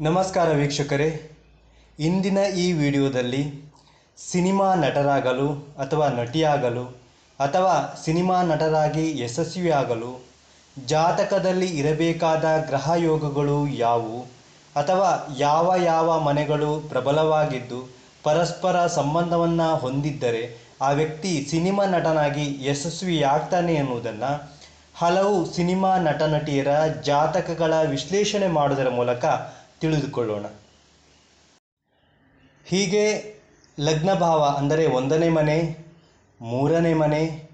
ನಮಸ್ಕಾರ ವೀಕ್ಷಕರೇ. ಇಂದಿನ ಈ ವಿಡಿಯೋದಲ್ಲಿ ಸಿನಿಮಾ ನಟರಾಗಲು ಅಥವಾ ನಟಿಯಾಗಲು ಅಥವಾ ಸಿನಿಮಾ ನಟರಾಗಿ ಯಶಸ್ವಿಯಾಗಲು ಜಾತಕದಲ್ಲಿ ಇರಬೇಕಾದ ಗ್ರಹಯೋಗಗಳು ಯಾವುವು ಅಥವಾ ಯಾವ ಯಾವ ಮನೆಗಳು ಪ್ರಬಲವಾಗಿದ್ದು ಪರಸ್ಪರ ಸಂಬಂಧವನ್ನು ಹೊಂದಿದ್ದರೆ ಆ ವ್ಯಕ್ತಿ ಸಿನಿಮಾ ನಟನಾಗಿ ಯಶಸ್ವಿಯಾಗ್ತಾನೆ ಎನ್ನುವುದನ್ನು ಹಲವು ಸಿನಿಮಾ ನಟ ನಟಿಯರ ಜಾತಕಗಳ ವಿಶ್ಲೇಷಣೆ ಮಾಡುವುದರ ಮೂಲಕ ತಿಳಿದುಕೊಳ್ಳೋಣ. ಹೀಗೆ ಲಗ್ನ ಭಾವ ಅಂದರೆ ಒಂದನೇ ಮನೆ ಮೂರನೇ ಮನೆ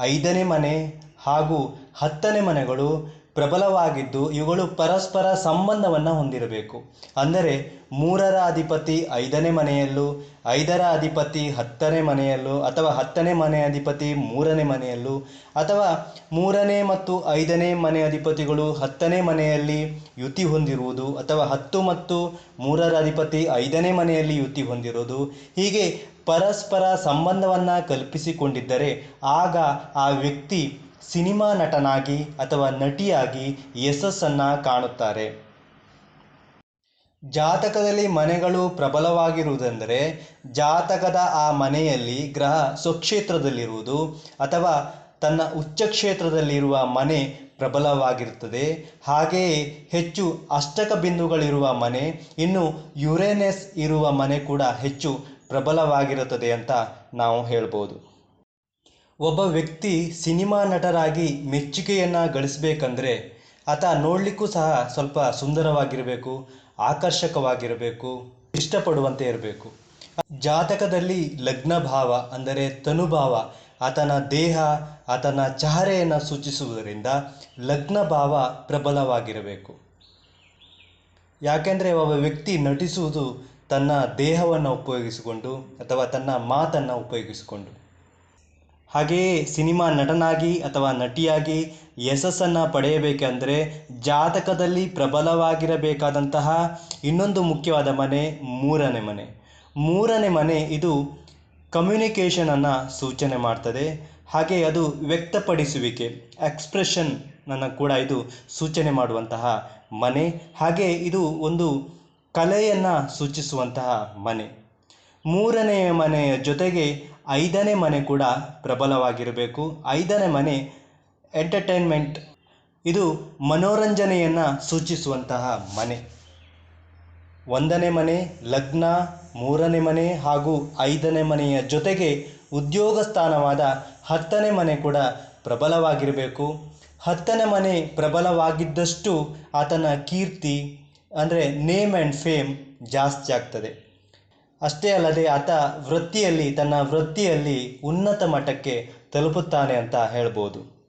ಐದನೇ ಮನೆ ಹಾಗೂ ಹತ್ತನೇ ಮನೆಗಳು ಪ್ರಬಲವಾಗಿದ್ದು ಇವುಗಳು ಪರಸ್ಪರ ಸಂಬಂಧವನ್ನು ಹೊಂದಿರಬೇಕು. ಅಂದರೆ ಮೂರರ ಅಧಿಪತಿ ಐದನೇ ಮನೆಯಲ್ಲೂ, ಐದರ ಅಧಿಪತಿ ಹತ್ತನೇ ಮನೆಯಲ್ಲೂ, ಅಥವಾ ಹತ್ತನೇ ಮನೆ ಅಧಿಪತಿ ಮೂರನೇ ಮನೆಯಲ್ಲೂ, ಅಥವಾ ಮೂರನೇ ಮತ್ತು ಐದನೇ ಮನೆ ಅಧಿಪತಿಗಳು ಹತ್ತನೇ ಮನೆಯಲ್ಲಿ ಯುತಿ ಹೊಂದಿರುವುದು, ಅಥವಾ ಹತ್ತು ಮತ್ತು ಮೂರರ ಅಧಿಪತಿ ಐದನೇ ಮನೆಯಲ್ಲಿ ಯುತಿ ಹೊಂದಿರುವುದು. ಹೀಗೆ ಪರಸ್ಪರ ಸಂಬಂಧವನ್ನು ಕಲ್ಪಿಸಿಕೊಂಡಿದ್ದರೆ ಆಗ ಆ ವ್ಯಕ್ತಿ ಸಿನಿಮಾ ನಟನಾಗಿ ಅಥವಾ ನಟಿಯಾಗಿ ಯಶಸ್ಸನ್ನು ಕಾಣುತ್ತಾರೆ. ಜಾತಕದಲ್ಲಿ ಮನೆಗಳು ಪ್ರಬಲವಾಗಿರುವುದೆಂದರೆ ಜಾತಕದ ಆ ಮನೆಯಲ್ಲಿ ಗ್ರಹ ಸ್ವಕ್ಷೇತ್ರದಲ್ಲಿರುವುದು ಅಥವಾ ತನ್ನ ಉಚ್ಚ ಕ್ಷೇತ್ರದಲ್ಲಿರುವ ಮನೆ ಪ್ರಬಲವಾಗಿರುತ್ತದೆ. ಹಾಗೆಯೇ ಹೆಚ್ಚು ಅಷ್ಟಕ ಬಿಂದುಗಳಿರುವ ಮನೆ, ಇನ್ನು ಯುರೇನೆಸ್ ಇರುವ ಮನೆ ಕೂಡ ಹೆಚ್ಚು ಪ್ರಬಲವಾಗಿರುತ್ತದೆ ಅಂತ ನಾವು ಹೇಳ್ಬೋದು. ಒಬ್ಬ ವ್ಯಕ್ತಿ ಸಿನಿಮಾ ನಟರಾಗಿ ಮೆಚ್ಚುಗೆಯನ್ನು ಗಳಿಸಬೇಕಂದ್ರೆ ಆತ ನೋಡಲಿಕ್ಕೂ ಸಹ ಸ್ವಲ್ಪ ಸುಂದರವಾಗಿರಬೇಕು, ಆಕರ್ಷಕವಾಗಿರಬೇಕು, ಇಷ್ಟಪಡುವಂತೆ ಇರಬೇಕು. ಜಾತಕದಲ್ಲಿ ಲಗ್ನ ಭಾವ ಅಂದರೆ ತನುಭಾವ, ಆತನ ದೇಹ, ಆತನ ಚಹರೆಯನ್ನು ಸೂಚಿಸುವುದರಿಂದ ಲಗ್ನ ಭಾವ ಪ್ರಬಲವಾಗಿರಬೇಕು. ಯಾಕೆಂದರೆ ಒಬ್ಬ ವ್ಯಕ್ತಿ ನಟಿಸುವುದು ತನ್ನ ದೇಹವನ್ನು ಉಪಯೋಗಿಸಿಕೊಂಡು ಅಥವಾ ತನ್ನ ಮಾತನ್ನು ಉಪಯೋಗಿಸಿಕೊಂಡು. ಹಾಗೆಯೇ ಸಿನಿಮಾ ನಟನಾಗಿ ಅಥವಾ ನಟಿಯಾಗಿ ಯಶಸ್ಸನ್ನು ಪಡೆಯಬೇಕೆಂದರೆ ಜಾತಕದಲ್ಲಿ ಪ್ರಬಲವಾಗಿರಬೇಕಾದಂತಹ ಇನ್ನೊಂದು ಮುಖ್ಯವಾದ ಮನೆ, ಮೂರನೇ ಮನೆ. ಮೂರನೇ ಮನೆ ಇದು ಕಮ್ಯುನಿಕೇಷನನ್ನು ಸೂಚನೆ ಮಾಡ್ತದೆ. ಹಾಗೆ ಅದು ವ್ಯಕ್ತಪಡಿಸುವಿಕೆ, ಎಕ್ಸ್ಪ್ರೆಷನ್ನನ್ನು ಕೂಡ ಇದು ಸೂಚನೆ ಮಾಡುವಂತಹ ಮನೆ. ಹಾಗೆ ಇದು ಒಂದು ಕಲೆಯನ್ನು ಸೂಚಿಸುವಂತಹ ಮನೆ. ಮೂರನೆಯ ಮನೆಯ ಜೊತೆಗೆ ಐದನೇ ಮನೆ ಕೂಡ ಪ್ರಬಲವಾಗಿರಬೇಕು. ಐದನೇ ಮನೆ ಎಂಟರ್ಟೈನ್ಮೆಂಟ್. ಇದು ಮನೋರಂಜನೆಯನ್ನು ಸೂಚಿಸುವಂತಹ ಮನೆ. ಒಂದನೇ ಮನೆ ಲಗ್ನ, ಮೂರನೇ ಮನೆ ಹಾಗೂ ಐದನೇ ಮನೆಯ ಜೊತೆಗೆ ಉದ್ಯೋಗ ಸ್ಥಾನವಾದ ಹತ್ತನೇ ಮನೆ ಕೂಡ ಪ್ರಬಲವಾಗಿರಬೇಕು. ಹತ್ತನೇ ಮನೆ ಪ್ರಬಲವಾಗಿದ್ದಷ್ಟು ಆತನ ಕೀರ್ತಿ ಅಂದರೆ ನೇಮ್ ಆ್ಯಂಡ್ ಫೇಮ್ ಜಾಸ್ತಿ ಆಗ್ತದೆ. ಅಷ್ಟೇ ಅಲ್ಲದೆ ಆತ ವೃತ್ತಿಯಲ್ಲಿ, ತನ್ನ ವೃತ್ತಿಯಲ್ಲಿ ಉನ್ನತ ಮಟ್ಟಕ್ಕೆ ತಲುಪುತ್ತಾನೆ ಅಂತ ಹೇಳ್ಬೋದು.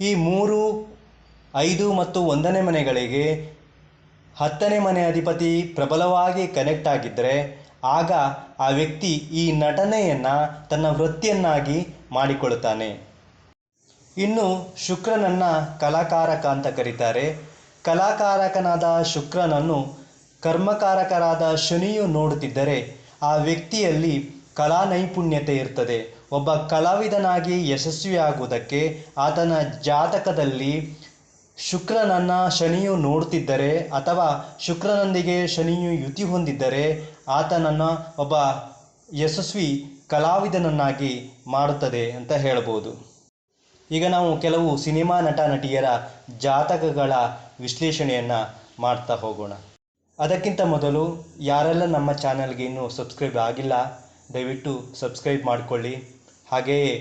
ಈ ಮೂರು, ಐದು ಮತ್ತು ಒಂದನೇ ಮನೆಗಳಿಗೆ ಹತ್ತನೇ ಮನೆ ಅಧಿಪತಿ ಪ್ರಬಲವಾಗಿ ಕನೆಕ್ಟ್ ಆಗಿದ್ದರೆ ಆಗ ಆ ವ್ಯಕ್ತಿ ಈ ನಟನೆಯನ್ನು ತನ್ನ ವೃತ್ತಿಯನ್ನಾಗಿ ಮಾಡಿಕೊಳ್ಳುತ್ತಾನೆ. ಇನ್ನು ಶುಕ್ರನನ್ನು ಕಲಾಕಾರಕ ಅಂತ ಕರೀತಾರೆ. ಕಲಾಕಾರಕನಾದ ಶುಕ್ರನನ್ನು ಕರ್ಮಕಾರಕರಾದ ಶನಿಯು ನೋಡುತ್ತಿದ್ದರೆ ಆ ವ್ಯಕ್ತಿಯಲ್ಲಿ ಕಲಾ ನೈಪುಣ್ಯತೆ ಇರ್ತದೆ. ಒಬ್ಬ ಕಲಾವಿದನಾಗಿ ಯಶಸ್ವಿಯಾಗುವುದಕ್ಕೆ ಆತನ ಜಾತಕದಲ್ಲಿ ಶುಕ್ರನನ್ನು ಶನಿಯು ನೋಡುತ್ತಿದ್ದರೆ ಅಥವಾ ಶುಕ್ರನೊಂದಿಗೆ ಶನಿಯು ಯುತಿ ಹೊಂದಿದ್ದರೆ ಆತನನ್ನು ಒಬ್ಬ ಯಶಸ್ವಿ ಕಲಾವಿದನನ್ನಾಗಿ ಮಾಡುತ್ತದೆ ಅಂತ ಹೇಳ್ಬೋದು. ಈಗ ನಾವು ಕೆಲವು ಸಿನಿಮಾ ನಟ ನಟಿಯರ ಜಾತಕಗಳ ವಿಶ್ಲೇಷಣೆಯನ್ನು ಮಾಡ್ತಾ ಹೋಗೋಣ. ಅದಕ್ಕಿಂತ ಮೊದಲು ಯಾರೆಲ್ಲ ನಮ್ಮ ಚಾನಲ್ಗೆ ಇನ್ನೂ ಸಬ್ಸ್ಕ್ರೈಬ್ ಆಗಿಲ್ಲ, ದಯವಿಟ್ಟು ಸಬ್ಸ್ಕ್ರೈಬ್ ಮಾಡಿಕೊಳ್ಳಿ. ಹಾಗೆಯೇ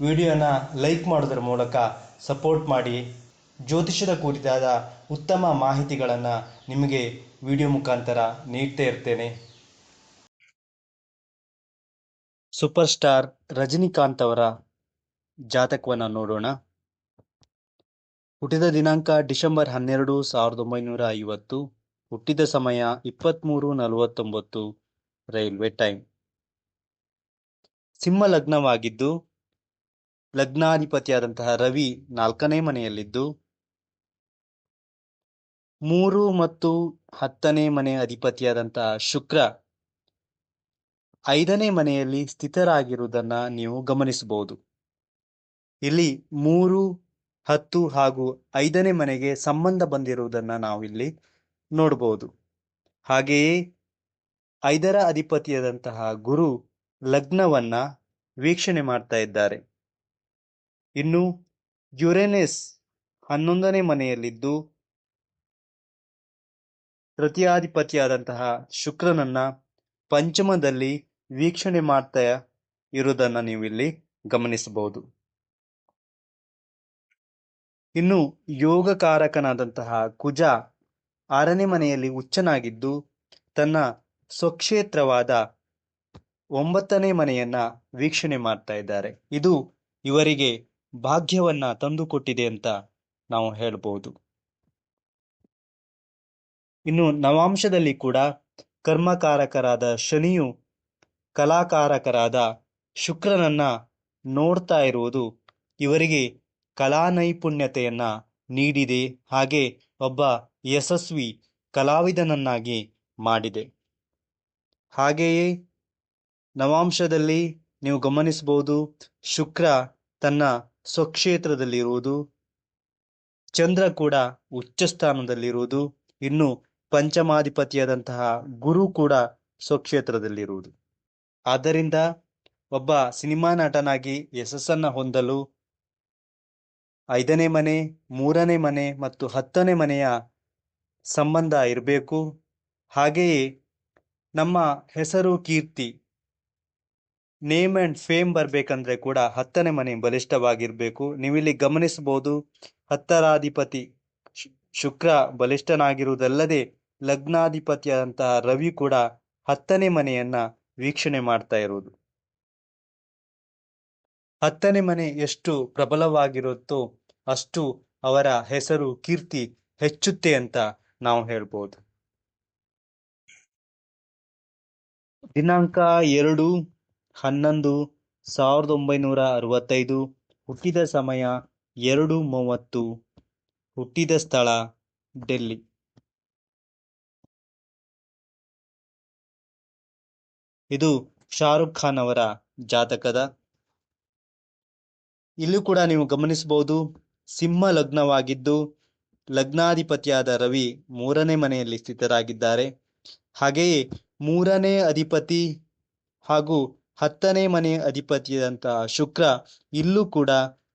ವಿಡಿಯೋನ ಲೈಕ್ ಮಾಡೋದ್ರ ಮೂಲಕ ಸಪೋರ್ಟ್ ಮಾಡಿ. ಜ್ಯೋತಿಷ್ಯದ ಕುರಿತಾದ ಉತ್ತಮ ಮಾಹಿತಿಗಳನ್ನು ನಿಮಗೆ ವಿಡಿಯೋ ಮುಖಾಂತರ ನೀಡ್ತಾ ಇರ್ತೇನೆ. ಸೂಪರ್ ಸ್ಟಾರ್ ರಜನಿಕಾಂತ್ ಅವರ ಜಾತಕವನ್ನು ನೋಡೋಣ. ಹುಟ್ಟಿದ ದಿನಾಂಕ ಡಿಸೆಂಬರ್ ಹನ್ನೆರಡು, ಸಾವಿರದ ಒಂಬೈನೂರ ಐವತ್ತು. ಹುಟ್ಟಿದ ಸಮಯ ಇಪ್ಪತ್ತ್ಮೂರು ನಲವತ್ತೊಂಬತ್ತು ರೈಲ್ವೆ ಟೈಮ್. ಸಿಂಹ ಲಗ್ನವಾಗಿದ್ದು, ಲಗ್ನಾಧಿಪತಿಯಾದಂತಹ ರವಿ ನಾಲ್ಕನೇ ಮನೆಯಲ್ಲಿದ್ದು, ಮೂರು ಮತ್ತು ಹತ್ತನೇ ಮನೆ ಅಧಿಪತಿಯಾದಂತಹ ಶುಕ್ರ ಐದನೇ ಮನೆಯಲ್ಲಿ ಸ್ಥಿತರಾಗಿರುವುದನ್ನ ನೀವು ಗಮನಿಸಬಹುದು. ಇಲ್ಲಿ ಮೂರು, ಹತ್ತು ಹಾಗೂ ಐದನೇ ಮನೆಗೆ ಸಂಬಂಧ ಬಂದಿರುವುದನ್ನ ನಾವಿಲ್ಲಿ ನೋಡಬಹುದು ಹಾಗೆಯೇ ಐದರ ಅಧಿಪತಿಯಾದಂತಹ ಗುರು ಲಗ್ನವನ್ನ ವೀಕ್ಷಣೆ ಮಾಡ್ತಾ ಇದ್ದಾರೆ. ಇನ್ನು ಯುರೇನೆಸ್ ಹನ್ನೊಂದನೇ ಮನೆಯಲ್ಲಿದ್ದು ತೃತೀಯಾಧಿಪತಿಯಾದಂತಹ ಶುಕ್ರನನ್ನ ಪಂಚಮದಲ್ಲಿ ವೀಕ್ಷಣೆ ಮಾಡ್ತಾ ಇರುವುದನ್ನ ನೀವು ಇಲ್ಲಿ ಗಮನಿಸಬಹುದು. ಇನ್ನು ಯೋಗಕಾರಕನಾದಂತಹ ಕುಜ ಆರನೇ ಮನೆಯಲ್ಲಿ ಉಚ್ಚನಾಗಿದ್ದು ತನ್ನ ಸ್ವಕ್ಷೇತ್ರವಾದ ಒಂಬತ್ತನೇ ಮನೆಯನ್ನ ವೀಕ್ಷಣೆ ಮಾಡ್ತಾ ಇದ್ದಾರೆ. ಇದು ಇವರಿಗೆ ಭಾಗ್ಯವನ್ನ ತಂದುಕೊಟ್ಟಿದೆ ಅಂತ ನಾವು ಹೇಳಬಹುದು ಇನ್ನು ನವಾಂಶದಲ್ಲಿ ಕೂಡ ಕರ್ಮಕಾರಕರಾದ ಶನಿಯು ಕಲಾಕಾರಕರಾದ ಶುಕ್ರನನ್ನ ನೋಡ್ತಾ ಇರುವುದು ಇವರಿಗೆ ಕಲಾ ನೈಪುಣ್ಯತೆಯನ್ನ ನೀಡಿದೆ. ಹಾಗೆ ಒಬ್ಬ ಯಶಸ್ವಿ ಕಲಾವಿದನನ್ನಾಗಿ ಮಾಡಿದೆ. ಹಾಗೆಯೇ ನವಾಂಶದಲ್ಲಿ ನೀವು ಗಮನಿಸಬಹುದು, ಶುಕ್ರ ತನ್ನ ಸ್ವಕ್ಷೇತ್ರದಲ್ಲಿರುವುದು, ಚಂದ್ರ ಕೂಡ ಉಚ್ಚ ಸ್ಥಾನದಲ್ಲಿರುವುದು ಇನ್ನು ಪಂಚಮಾಧಿಪತಿಯಾದಂತಹ ಗುರು ಕೂಡ ಸ್ವಕ್ಷೇತ್ರದಲ್ಲಿರುವುದು. ಆದ್ದರಿಂದ ಒಬ್ಬ ಸಿನಿಮಾ ನಟನಾಗಿ ಯಶಸ್ಸನ್ನ ಹೊಂದಲು ಐದನೇ ಮನೆ, ಮೂರನೇ ಮನೆ ಮತ್ತು ಹತ್ತನೇ ಮನೆಯ ಸಂಬಂಧ ಇರಬೇಕು. ಹಾಗೆಯೇ ನಮ್ಮ ಹೆಸರು ಕೀರ್ತಿ. ನೇಮ್ ಅಂಡ್ ಫೇಮ್ ಬರಬೇಕಂದ್ರೆ ಕೂಡ ಹತ್ತನೇ ಮನೆ ಬಲಿಷ್ಠವಾಗಿರಬೇಕು. ನೀವಿಲ್ಲಿ ಗಮನಿಸಬಹುದು ಹತ್ತರಾಧಿಪತಿ ಶುಕ್ರ ಬಲಿಷ್ಠನಾಗಿರುವುದಲ್ಲದೆ ಲಗ್ನಾಧಿಪತಿಯಾದಂತಹ ರವಿ ಕೂಡ ಹತ್ತನೇ ಮನೆಯನ್ನ ವೀಕ್ಷಣೆ ಮಾಡ್ತಾ ಇರುವುದು ಹತ್ತನೇ ಮನೆ ಎಷ್ಟು ಪ್ರಬಲವಾಗಿರುತ್ತೋ ಅಷ್ಟು ಅವರ ಹೆಸರು ಕೀರ್ತಿ ಹೆಚ್ಚುತ್ತೆ ಅಂತ ನಾವು ಹೇಳ್ಬೋದು. ದಿನಾಂಕ ಎರಡು ಹನ್ನೊಂದು ಸಾವಿರದ ಒಂಬೈನೂರ ಅರವತ್ತೈದು. ಹುಟ್ಟಿದ ಸಮಯ ಎರಡು ಮೂವತ್ತು. ಹುಟ್ಟಿದ ಸ್ಥಳ ಡೆಲ್ಲಿ. ಇದು ಶಾರುಖ್ ಖಾನ್ ಅವರ ಜಾತಕದ. ಇಲ್ಲೂ ಕೂಡ ನೀವು ಗಮನಿಸಬಹುದು, ಸಿಂಹ ಲಗ್ನವಾಗಿದ್ದು ಲಗ್ನಾಧಿಪತಿಯಾದ ರವಿ ಮೂರನೇ ಮನೆಯಲ್ಲಿ ಸ್ಥಿತರಾಗಿದ್ದಾರೆ. ಹಾಗೆಯೇ ಮೂರನೇ ಅಧಿಪತಿ ಹಾಗೂ ಹತ್ತನೇ ಮನೆ ಅಧಿಪತಿಯಾದಂತಹ ಶುಕ್ರ ಇಲ್ಲೂ ಕೂಡ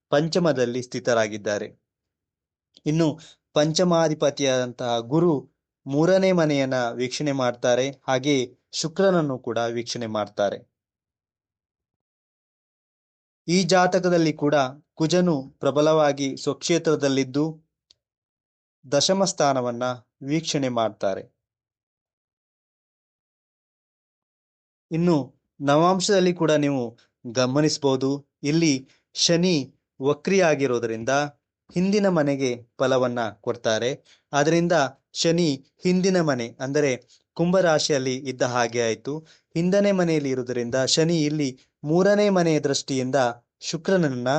ಪಂಚಮದಲ್ಲಿ ಸ್ಥಿತರಾಗಿದ್ದಾರೆ. ಇನ್ನು ಪಂಚಮಾಧಿಪತಿಯಾದಂತಹ ಗುರು ಮೂರನೇ ಮನೆಯನ್ನ ವೀಕ್ಷಣೆ ಮಾಡ್ತಾರೆ. ಹಾಗೆ ಶುಕ್ರನನ್ನು ಕೂಡ ವೀಕ್ಷಣೆ ಮಾಡ್ತಾರೆ. ಈ ಜಾತಕದಲ್ಲಿ ಕೂಡ ಕುಜನು ಪ್ರಬಲವಾಗಿ ಸ್ವಕ್ಷೇತ್ರದಲ್ಲಿದ್ದು ದಶಮ ಸ್ಥಾನವನ್ನ ವೀಕ್ಷಣೆ ಮಾಡ್ತಾರೆ. ಇನ್ನು ನವಾಂಶದಲ್ಲಿ ಕೂಡ ನೀವು ಗಮನಿಸಬಹುದು ಇಲ್ಲಿ ಶನಿ ವಕ್ರಿಯಾಗಿರೋದ್ರಿಂದ ಹಿಂದಿನ ಮನೆಗೆ ಫಲವನ್ನ ಕೊಡ್ತಾರೆ. ಆದ್ರಿಂದ ಶನಿ ಹಿಂದಿನ ಮನೆ, ಅಂದರೆ ಕುಂಭರಾಶಿಯಲ್ಲಿ ಇದ್ದ ಹಾಗೆ ಆಯಿತು. ಹಿಂದನೇ ಮನೆಯಲ್ಲಿ ಇರುವುದರಿಂದ ಶನಿ ಇಲ್ಲಿ ಮೂರನೇ ಮನೆಯ ದೃಷ್ಟಿಯಿಂದ ಶುಕ್ರನನ್ನ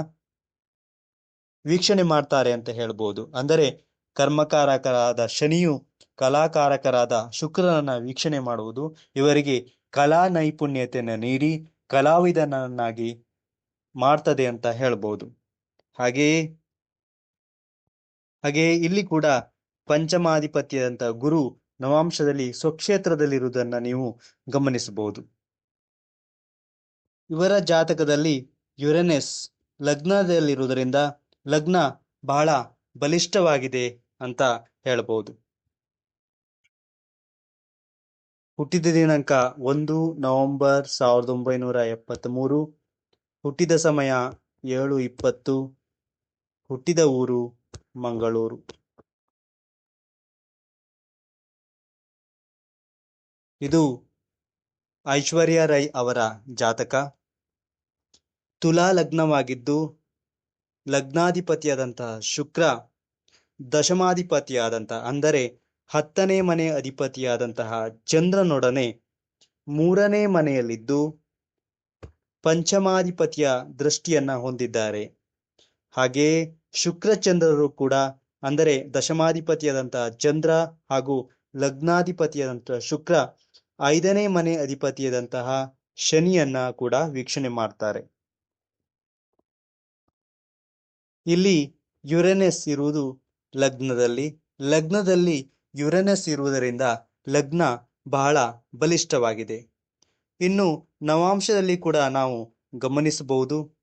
ವೀಕ್ಷಣೆ ಮಾಡ್ತಾರೆ ಅಂತ ಹೇಳ್ಬೋದು. ಅಂದರೆ ಕರ್ಮಕಾರಕರಾದ ಶನಿಯು ಕಲಾಕಾರಕರಾದ ಶುಕ್ರನನ್ನ ವೀಕ್ಷಣೆ ಮಾಡುವುದು. ಇವರಿಗೆ ಕಲಾ ನೈಪುಣ್ಯತೆಯನ್ನು ನೀಡಿ ಕಲಾವಿದನನ್ನಾಗಿ ಮಾಡ್ತದೆ ಅಂತ ಹೇಳ್ಬೋದು. ಹಾಗೆಯೇ ಹಾಗೆಯೇ ಇಲ್ಲಿ ಕೂಡ ಪಂಚಮಾಧಿಪತ್ಯದಂತ ಗುರು ನವಾಂಶದಲ್ಲಿ ಸ್ವಕ್ಷೇತ್ರದಲ್ಲಿರುವುದನ್ನು ನೀವು ಗಮನಿಸಬಹುದು. ಇವರ ಜಾತಕದಲ್ಲಿ ಯುರೆನೆಸ್ ಲಗ್ನದಲ್ಲಿರುವುದರಿಂದ ಲಗ್ನ ಬಹಳ ಬಲಿಷ್ಠವಾಗಿದೆ. ಅಂತ ಹೇಳಬಹುದು ಹುಟ್ಟಿದ ದಿನಾಂಕ ಒಂದು ನವೆಂಬರ್ ಸಾವಿರದ ಒಂಬೈನೂರ ಎಪ್ಪತ್ತ್ ಮೂರು ಹುಟ್ಟಿದ ಸಮಯ ಏಳು ಇಪ್ಪತ್ತು. ಹುಟ್ಟಿದ ಊರು ಮಂಗಳೂರು. ಇದು ಐಶ್ವರ್ಯ ರೈ ಅವರ ಜಾತಕ. ತುಲಾ ಲಗ್ನವಾಗಿದ್ದು ಲಗ್ನಾಧಿಪತಿಯಾದಂತಹ ಶುಕ್ರ ದಶಮಾಧಿಪತಿಯಾದಂತಹ ಅಂದರೆ ಹತ್ತನೇ ಮನೆ ಅಧಿಪತಿಯಾದಂತಹ ಚಂದ್ರನೊಡನೆ ಮೂರನೇ ಮನೆಯಲ್ಲಿದ್ದು ಪಂಚಮಾಧಿಪತಿಯ ದೃಷ್ಟಿಯನ್ನ ಹೊಂದಿದ್ದಾರೆ. ಹಾಗೆಯೇ ಶುಕ್ರಚಂದ್ರರು ಕೂಡ, ಅಂದರೆ ದಶಮಾಧಿಪತಿಯಾದಂತಹ ಚಂದ್ರ ಹಾಗೂ ಲಗ್ನಾಧಿಪತಿಯಾದಂತಹ ಶುಕ್ರ ಐದನೇ ಮನೆ ಅಧಿಪತಿಯಾದಂತಹ ಶನಿಯನ್ನ ಕೂಡ ವೀಕ್ಷಣೆ ಮಾಡ್ತಾರೆ. ಇಲ್ಲಿ ಯುರೆನೆಸ್ ಇರುವುದು ಲಗ್ನದಲ್ಲಿ. ಲಗ್ನದಲ್ಲಿ ಯುರೇನಸ್ ಇರುವುದರಿಂದ ಲಗ್ನ ಬಹಳ ಬಲಿಷ್ಠವಾಗಿದೆ. ಇನ್ನು ನವಾಂಶದಲ್ಲಿ ಕೂಡ ನಾವು ಗಮನಿಸಬಹುದು.